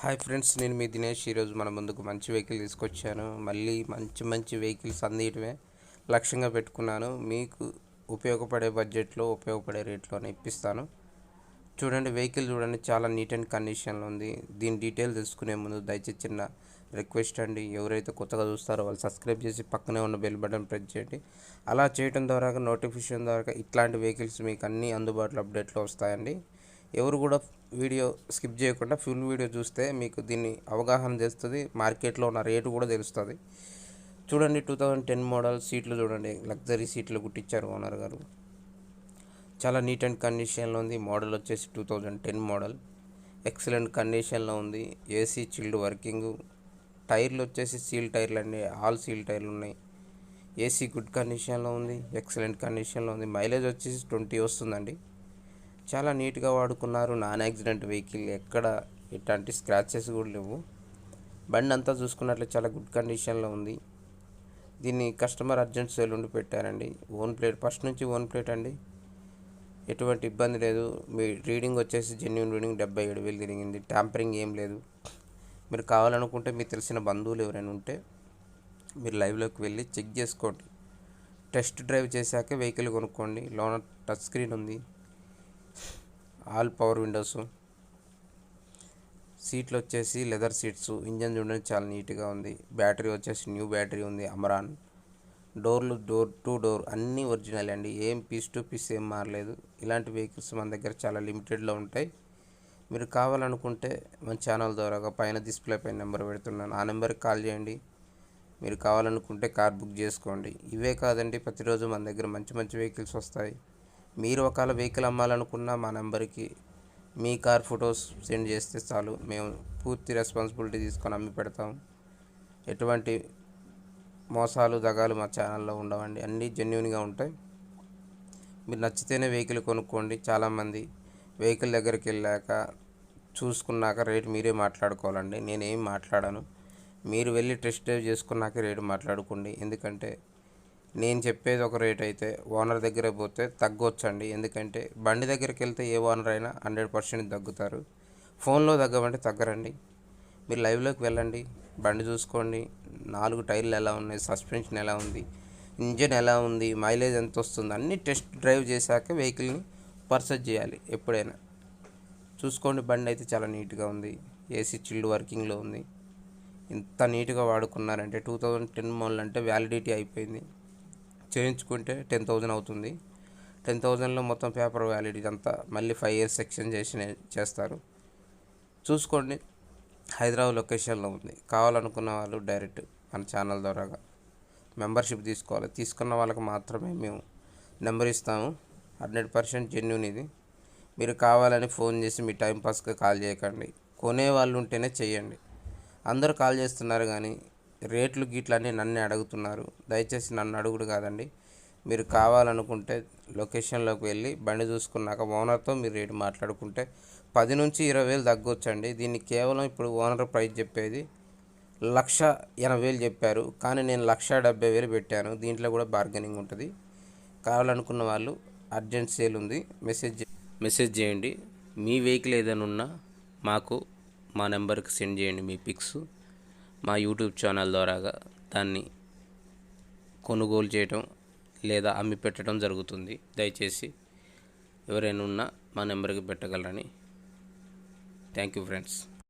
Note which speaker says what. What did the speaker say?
Speaker 1: Hi friends నేను మీ దినేష్. ఈరోజు మన ముందుకు మంచి వెహికల్ తీసుకొచ్చాను. మళ్ళీ మంచి మంచి వెహికల్స్ అందియటమే లక్ష్యంగా పెట్టుకున్నాను. మీకు ఉపయోగపడే బడ్జెట్లో ఉపయోగపడే రేట్లోనే ఇప్పిస్తాను. చూడండి వెహికల్ చూడండి చాలా నీట్ అండ్ కండిషన్లో ఉంది. దీని డీటెయిల్ తెలుసుకునే ముందు దయచేసి చిన్న రిక్వెస్ట్ అండి. ఎవరైతే కొత్తగా చూస్తారో వాళ్ళు సబ్స్క్రైబ్ చేసి పక్కనే ఉన్న బెల్ బటన్ ప్రెస్ చేయండి. అలా చేయడం ద్వారా నోటిఫికేషన్ ద్వారా ఇట్లాంటి వెహికల్స్ మీకు అన్ని అందుబాటులో అప్డేట్లో వస్తాయండి. ఎవరు కూడా వీడియో స్కిప్ చేయకుండా ఫుల్ వీడియో చూస్తే మీకు దీన్ని అవగాహన చేస్తుంది మార్కెట్లో ఉన్న రేటు కూడా తెలుస్తుంది. చూడండి టూ థౌజండ్ టెన్ మోడల్ సీట్లు చూడండి లగ్జరీ సీట్లు కుట్టించారు ఓనర్ గారు. చాలా నీట్ అండ్ కండిషన్లో ఉంది మోడల్ వచ్చేసి two thousand ten model. Excellent కండిషన్లో ఉంది ఏసీ చిల్డ్ వర్కింగ్. టైర్లు వచ్చేసి సీల్ టైర్లు అండి ఆల్ సీల్ టైర్లు ఉన్నాయి. ఏసీ గుడ్ కండిషన్లో ఉంది ఎక్సలెంట్ కండిషన్లో ఉంది. మైలేజ్ వచ్చేసి ట్వంటీ వస్తుందండి. చాలా నీట్గా వాడుకున్నారు. నాన్ యాక్సిడెంట్ వెహికల్ ఎక్కడ ఎట్లాంటి స్క్రాచెస్ కూడా లేవు. బండి అంతా చూసుకున్నట్లు చాలా గుడ్ కండిషన్లో ఉంది. దీన్ని కస్టమర్ అర్జెంట్ సేల్ ఉండి పెట్టారండి. ఓన్ ప్లేట్ ఫస్ట్ నుంచి ఓన్ ప్లేట్ అండి. ఎటువంటి ఇబ్బంది లేదు. మీ రీడింగ్ వచ్చేసి జెన్యున్ రీడింగ్ డెబ్బై ఏడు వేలు తిరిగింది. ట్యాంపరింగ్ ఏం లేదు. మీరు కావాలనుకుంటే మీకు తెలిసిన బంధువులు ఎవరైనా ఉంటే మీరు లైవ్లోకి వెళ్ళి చెక్ చేసుకోండి. టెస్ట్ డ్రైవ్ చేశాక వెహికల్ కొనుక్కోండి. లోన టచ్ స్క్రీన్ ఉంది. All power windows. సీట్లు వచ్చేసి లెదర్ సీట్స్. ఇంజన్ చూడండి చాలా నీట్గా ఉంది. బ్యాటరీ వచ్చేసి న్యూ బ్యాటరీ ఉంది అమరాన్. డోర్లు డోర్ టు డోర్ అన్నీ ఒరిజినల్ అండి. ఏం పీస్ టు పీస్ ఏం మారలేదు. ఇలాంటి వెహికల్స్ మన దగ్గర చాలా లిమిటెడ్లో ఉంటాయి. మీరు కావాలనుకుంటే మన ఛానల్ ద్వారా పైన డిస్ప్లే పైన నెంబర్ పెడుతున్నాను. ఆ నెంబర్కి కాల్ చేయండి. మీరు కావాలనుకుంటే కార్ బుక్ చేసుకోండి. ఇవే కాదండి ప్రతిరోజు మన దగ్గర మంచి మంచి వెహికల్స్ వస్తాయి. మీరు ఒకవేళ వెహికల్ అమ్మాలనుకున్న మా నెంబర్కి మీ కార్ ఫొటోస్ సెండ్ చేస్తే చాలు. మేము పూర్తి రెస్పాన్సిబిలిటీ తీసుకొని అమ్మి పెడతాం. ఎటువంటి మోసాలు దగాలు మా ఛానల్లో ఉండవండి. అన్నీ జెన్యున్గా ఉంటాయి. మీరు నచ్చితేనే వెహికల్ కొనుక్కోండి. చాలామంది వెహికల్ దగ్గరికి వెళ్ళాక చూసుకున్నాక రేటు మీరే మాట్లాడుకోవాలండి. నేనేం మాట్లాడాను. మీరు వెళ్ళి టెస్ట్ డ్రైవ్ చేసుకున్నాక రేటు మాట్లాడుకోండి. ఎందుకంటే నేను చెప్పేది ఒక రేట్ అయితే ఓనర్ దగ్గర పోతే తగ్గొచ్చండి. ఎందుకంటే బండి దగ్గరికి వెళ్తే ఏ ఓనర్ అయినా హండ్రెడ్ పర్సెంట్ తగ్గుతారు. ఫోన్లో తగ్గమంటే తగ్గరండి. మీరు లైవ్లోకి వెళ్ళండి. బండి చూసుకోండి. నాలుగు టైర్లు ఎలా ఉన్నాయి? సస్పెన్షన్ ఎలా ఉంది? ఇంజన్ ఎలా ఉంది? మైలేజ్ ఎంత వస్తుంది? అన్ని టెస్ట్ డ్రైవ్ చేశాక వెహికల్ని పర్చేజ్ చేయాలి ఎప్పుడైనా. చూసుకోండి బండి అయితే చాలా నీట్గా ఉంది. ఏసీ చిల్డ్ వర్కింగ్లో ఉంది. ఇంత నీట్గా వాడుకున్నారంటే టూ థౌజండ్ టెన్ మోడల్ అంటే వ్యాలిడిటీ అయిపోయింది. చేయించుకుంటే టెన్ థౌజండ్ అవుతుంది. టెన్ థౌజండ్లో మొత్తం పేపర్ వ్యాలిడిటీ అంతా మళ్ళీ ఫైవ్ ఇయర్స్ సెక్షన్ చేసి చేస్తారు. చూసుకోండి హైదరాబాద్ లొకేషన్లో ఉంది. కావాలనుకున్న వాళ్ళు డైరెక్ట్ మన ఛానల్ ద్వారాగా మెంబర్షిప్ తీసుకోవాలి. తీసుకున్న వాళ్ళకి మాత్రమే మేము నెంబర్ ఇస్తాము. హండ్రెడ్ పర్సెంట్ జెన్యున్ ఇది. మీరు కావాలని ఫోన్ చేసి మీ టైంపాస్కి కాల్ చేయకండి. కొనే వాళ్ళు ఉంటేనే చేయండి అందరూ కాల్ చేస్తున్నారు కానీ రేట్లు గీట్లు నన్ను అడుగుతున్నారు. దయచేసి నన్ను అడుగుడు కాదండి. మీరు కావాలనుకుంటే లొకేషన్లోకి వెళ్ళి బండి చూసుకున్నాక ఓనర్తో మీరు రేటు మాట్లాడుకుంటే పది నుంచి ఇరవై వేలు తగ్గొచ్చండి. దీన్ని కేవలం ఇప్పుడు ఓనర్ ప్రైస్ చెప్పేది లక్ష ఎనభై వేలు చెప్పారు. కానీ నేను లక్ష డెబ్బై వేలు పెట్టాను. దీంట్లో కూడా బార్గెనింగ్ ఉంటుంది. కావాలనుకున్న వాళ్ళు అర్జెంట్ సేల్ ఉంది. మెసేజ్ మెసేజ్ చేయండి. మీ వెహికల్ ఏదైనా ఉన్నా మాకు మా నెంబర్కి సెండ్ చేయండి మీ పిక్స్. మా యూట్యూబ్ ఛానల్ ద్వారాగా దాన్ని కొనుగోలు చేయటం లేదా అమ్మి పెట్టడం జరుగుతుంది. దయచేసి ఎవరైనా ఉన్నా మా నెంబర్కి పెట్టగలరని. Thank you friends.